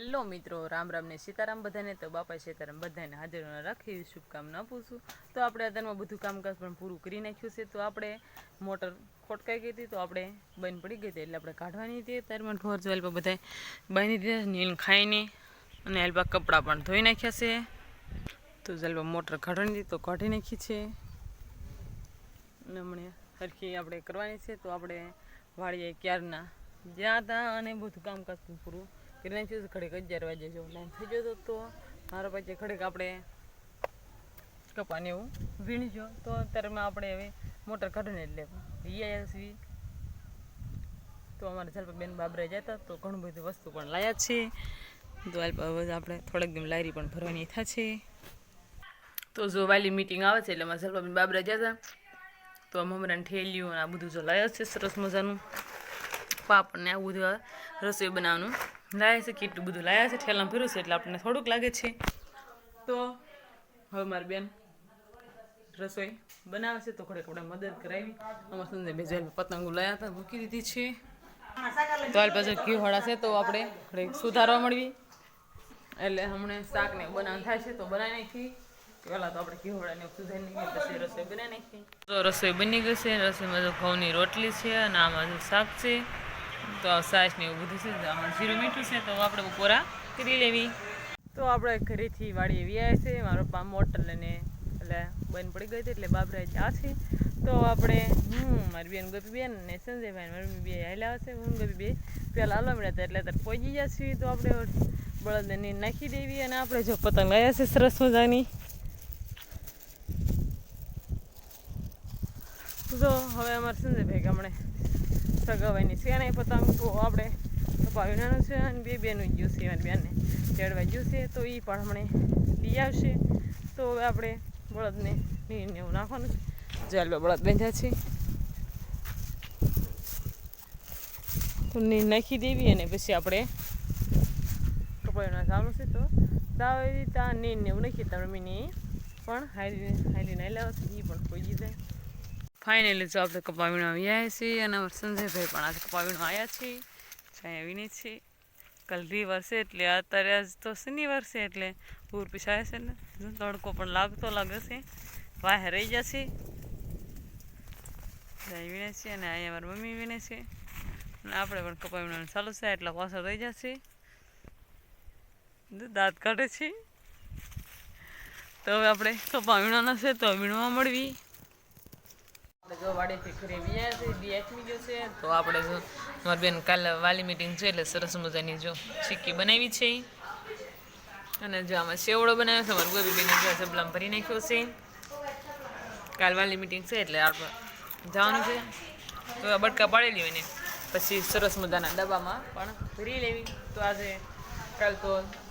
Hello મિત્રો, રામ રામ ને સીતારામ બધાને. તો બાપા સીતારામ બધાને હાજર રાખી શુભકામના પૂછું તો આપણે અત્યારમાં બધું કામકાજ પણ પૂરું કરી નાખ્યું છે. તો આપણે મોટર ખોટકાઈ ગઈ હતી, તો આપણે બંધ પડી ગઈ હતી. એટલે આપણે કાઢવાની હતી. ત્યારમાં ઢોર જો પર બધા બાંધી દીધા નીલ ખાઈને અને હેલ્પા કપડાં પણ ધોઈ નાખ્યા છે. તો જલપા મોટર કાઢવાની હતી, તો કાઢી નાખી છે. અને હમણાં સરખી આપણે કરવાની છે. તો આપણે વાળીએ ક્યારના જ્યાં ત્યાં અને બધું કામકાજ પણ પૂરું કરી નાખ્યું છે ઘડીક અગિયાર વાગે જો લાઈન થઈ ગયો તો મારા પછી ખડીક આપણે કપાને એવું. વીણજો. તો અત્યારમાં આપણે હવે મોટર કાઢીને એટલે લેવું. છીએ તો અમારે ચાલ બેન બાબરા જતા તો ઘણું બધું વસ્તુ પણ લાયા છે. તો હવે આપણે થોડાક દિવસ લારી પણ ભરવાની ઈચ્છા છે. તો જો વાલી મીટિંગ આવે છે એટલે મારા સલપાબેન બાબરા જતા તો મમરાને ઠેલીઓ આ બધું જો લાયા છે સરસ મજાનું. પાપડ ને આવું બધું રસોઈ બનાવવાનું. લાવ્યા છે કેટલું બધું લાયા છે, ઠેલામાં ભર્યું છે એટલે આપણને થોડુંક લાગે છે. તો હવે મારી બેન રસોઈ બનાવે છે, તો થોડીક આપણે મદદ કરાવી. અમારા સંજય ભેજવાલ પતંગો લાયા હતા, મૂકી દીધી છે. તો હાલ પાછળ ઘી હળાશે તો આપણે થોડીક સુધારવા મળવી એટલે હમણાં શાક ને બનાવ થાય છે, તો બનાવી નાખી. પહેલાં તો આપણે ઘીહોળાને સુધારી નાખી પછી રસોઈ બનાવી નાખી તો રસોઈ બની ગઈ છે, રસોઈમાં જો ઘઉંની રોટલી છે, અને આમાં શાક છે. તો સાસ ને એવું બધું છે આમાં જીરું મીઠું છે, તો આપણે બપોરા કરી લેવી. તો આપણે ઘરેથી વાડીએ વ્યાય છે, મારો પા મોટર લઈને, એટલે બંધ પડી ગઈ હતી, એટલે બાબરા આ છે. તો આપણે હું મારી બેન ગપી બેન ને સંજયભાઈ મારી બે હાલ્યા છે હું ગપી બે. પહેલાં હાલવા મળ્યા હતા, એટલે અત્યારે પહોંચી ગયા છીએ, તો આપણે બળદને નાખી દેવી અને આપણે જો પતંગ લાવ્યા છે સરસ મજાની. તો હવે અમારે સંજયભાઈ ગામડે સગાવાની એ પતંગ તો આપણે ભાવિનાનું નાનું છે અને બે બેનું જ્યું છે અને બેનને ચડવા જ્યું છે, તો એ પણ હમણે લઈ આવશે. તો હવે આપણે બળદને નીરને એવું નાખવાનું છે. જાલ બળદ બાંધ્યા છે. તો નીર નાખી દેવી અને પછી આપણે કપાવીના ચાલુ છે તો તાવ એવી ત્યાં નીરને એવું નાખીએ તમે મીની પણ હારી હારી નાઈ લાવો એ પણ કોઈ જાય ફાઇનલી જો આપણે કપાવીનો આવ્યા છીએ, અને સંજયભાઈ પણ આજે કપાવીણો આવ્યા છીએ. છાયા આવીને છે કાલ વરસે એટલે અત્યારે આજ તો શનિવાર છે એટલે પૂર પીસાય છે ને. તડકો પણ લાગતો લાગે છે. વાહે રહી જશે આવીને વિને છે અને અહીંયા મારી મમ્મી વિને છે અને આપણે પણ કપાવીનો ચાલુ છે, એટલે પાછળ રહી જશે દાંત કાઢે છે તો હવે આપણે કપા વીણવાના છે, તો વીણવા મળવી. તો આપણે જો કાલે વાલી મીટિંગ છે એટલે સરસ મજાની જો ચીક્કી બનાવી છે. અને જો આમાં સેવડો બનાવ્યો છે મારું ગોબી બેને જો જબલામાં ભરી નાખ્યો છે. કાલ વાલી મીટિંગ છે એટલે આપણે જવાનું છે. તો બટકા પાડી હોય ને, પછી સરસ મજાના ડબ્બામાં પણ ભરી લેવી. તો આજે કાલ તો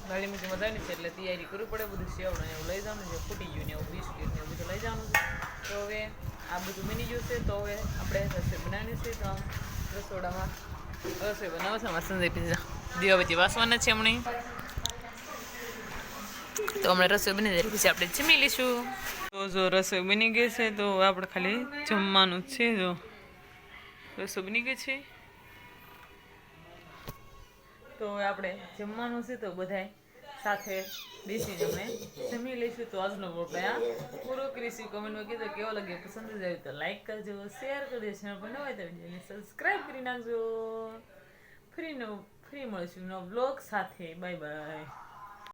વાલી મીટિંગ મજાની છે એટલે તૈયારી કરવી પડે બધું સેવડો એવું લઈ જવાનું છે, ફૂટી ગયું ને એવું, બિસ્કીટ ને બધું લઈ જવાનું છે. તો હવે આ બધું બની ગયું છે, તો હવે આપણે રસોઈ બનાવવાની છે, તો રસોડામાં રસોઈ બનાવવા છે અમારા સંજય દીવા દીવાબત્તી વાસવાના છે હમણાં. તો હમણાં રસોઈ બની જાય, પછી આપણે જમી લઈશું. તો જો રસોઈ બની ગઈ છે, તો આપણે ખાલી જમવાનું છે, જો. રસોઈ બની ગઈ છે? તો આપણે જમવાનું છે તો બધાય સાથે બેસીને અમે જમી લઈશું તો આજનો બ્લોગ આ પૂરો કરીશું. કમેન્ટમાં કીધો કેવો લાગે પસંદ જ આવ્યું તો લાઈક કરજો શેર કરજો. ચેનલ પર હોય તો વિડીયોને સબસ્ક્રાઈબ કરી નાખજો. ફ્રીનો, ફ્રી મળીશું નો બ્લોગ સાથે. Bye bye